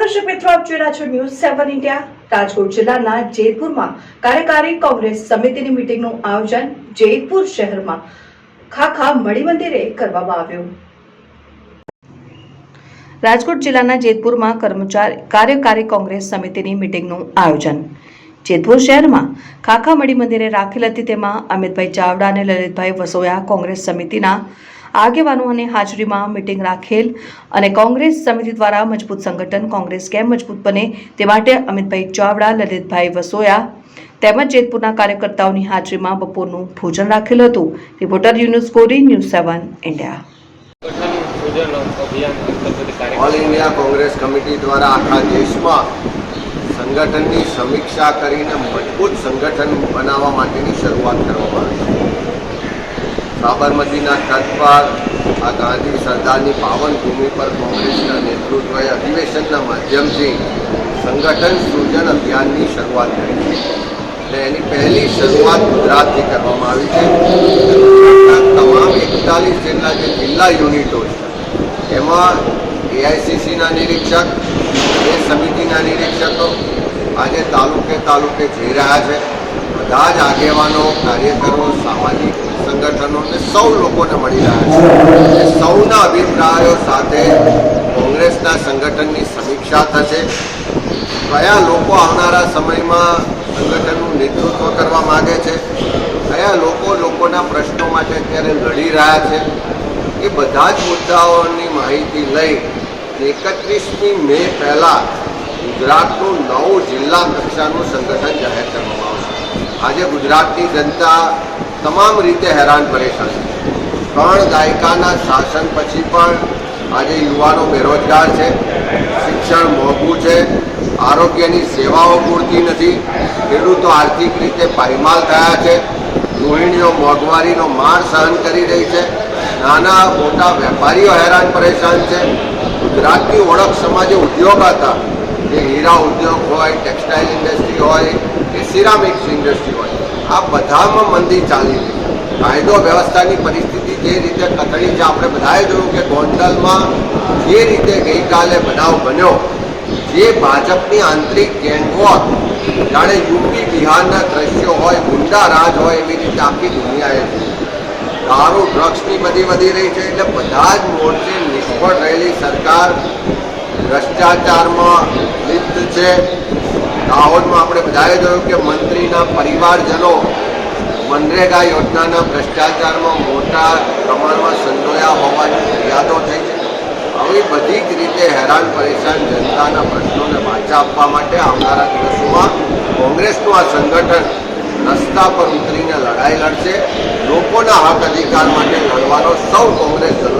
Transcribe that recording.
મિત્રો, આપ જોઈ રહ્યા છો ન્યૂઝ સેવન ઇન્ડિયા, રાજકોટ જિલ્લાના જેતપુરમાં કાર્યકારી કોંગ્રેસ સમિતિની મિટિંગનું આયોજન જેતપુર શહેરમાં ખાખા મળી મંદિરે કરવામાં આવ્યું. રાજકોટ જિલ્લાના જેતપુરમાં કર્મચારી, કાર્યકારી કોંગ્રેસ સમિતિની મિટિંગનું આયોજન. જેતપુર શહેરમાં ખાખા મળી મંદિરે રાખેલ હતી, તેમાં અમિતભાઈ ચાવડા અને લલિતભાઈ વસોયા કોંગ્રેસ સમિતિના આગેવાનોની હાજરીમાં મિટિંગ રાખેલ અને કોંગ્રેસ સમિતિ દ્વારા મજબૂત સંગઠન કોંગ્રેસ કેમ મજબૂત બને તે માટે અમિતભાઈ ચાવડા, લલિતભાઈ વસોયા તેમજ જેતપુરના કાર્યકર્તાઓની હાજરીમાં બપોરનું ભોજન રાખેલું હતું. Reporter Yunus Kori news seven India. All India Congress committee દ્વારા આખા દેશમાં સંગઠનની સમીક્ષા કરીને મજબૂત સંગઠન બનાવવા માટેની શરૂઆત કરવામાં આવી છે. સાબરમતીના તટ પર આ ગાંધી સરદારની પાવન ભૂમિ પર કોંગ્રેસના નેતૃત્વએ અધિવેશનના માધ્યમથી સંગઠન સૃજન અભિયાનની શરૂઆત કરી છે. એની પહેલી શરૂઆત ગુજરાતથી કરવામાં આવી છે. તમામ એકતાલીસ જેટલા જે જિલ્લા યુનિટો છે, એમાં એઆઈસીસીના નિરીક્ષક, એ સમિતિના નિરીક્ષકો આજે તાલુકે તાલુકે જઈ રહ્યા છે. બધા જ આગેવાનો, કાર્યકરો, સામાજિક સંગઠનો ને સૌ લોકોને મળી રહ્યા છે. સૌના અભિપ્રાયો સાથે કોંગ્રેસના સંગઠનની સમીક્ષા થશે. કયા લોકો આવનારા સમયમાં સંગઠનનું નેતૃત્વ કરવા માગે છે? કયા લોકો લોકોના પ્રશ્નો માટે અત્યારે લડી રહ્યા છે? એ બધા જ મુદ્દાઓની માહિતી લઈ એકત્રીસમી મે પહેલાં ગુજરાતનું નવું જિલ્લા કક્ષાનું સંગઠન જાહેર કરવામાં આજે ગુજરાતની જનતા તમામ રીતે હેરાન પરેશાન છે. ત્રણ દાયકાના શાસન પછી પણ આજે યુવાનો બેરોજગાર છે, શિક્ષણ મોંઘું છે, આરોગ્યની સેવાઓ પૂરતી નથી, ખેડૂતો આર્થિક રીતે પાયમાલ થયા છે, ગૃહિણીઓ મોંઘવારીનો માર સહન કરી રહી છે, નાના મોટા વેપારીઓ હેરાન પરેશાન છે. ગુજરાતની ઓળખ સમાજે ઉદ્યોગ હતા, જે હીરા ઉદ્યોગ હોય, ટેક્સટાઇલ ઇન્ડસ્ટ્રી હોય સિરામિક્સ ઇન્ડસ્ટ્રી હોય. આ બધામાં મંદી ચાલી રહી કાયદો વ્યવસ્થાની પરિસ્થિતિ જે રીતે કથળી છે, આપણે બધાએ જોયું કે ગોંડલમાં જે રીતે ગઈકાલે બનાવ બન્યો, જે ભાજપની આંતરિક ગેંગવોર, જાણે યુપી બિહારના દ્રશ્યો હોય, ગુંડા રાજ હોય એવી રીતે આખી દુનિયાએ દારૂ ડ્રગ્સની બધી વધી રહી છે, એટલે બધા જ મોરચે નિષ્ફળ રહેલી સરકાર, ભ્રષ્ટાચારમાં લિપ્ત છે. દાહોદમાં આપણે બધાએ જોયું કે મંત્રીના પરિવારજનો મનરેગા યોજનાના ભ્રષ્ટાચારમાં મોટા પ્રમાણમાં સંડોયા હોવાની ફરિયાદો થઈ છે. આવી બધી જ રીતે હેરાન પરેશાન જનતાના પ્રશ્નોને વાચા આપવા માટે આવનારા દિવસોમાં કોંગ્રેસનું આ સંગઠન રસ્તા પર ઉતરીને લડાઈ લડશે. લોકોના હક અધિકાર માટે લડવાનો સૌ કોંગ્રેસજનોએ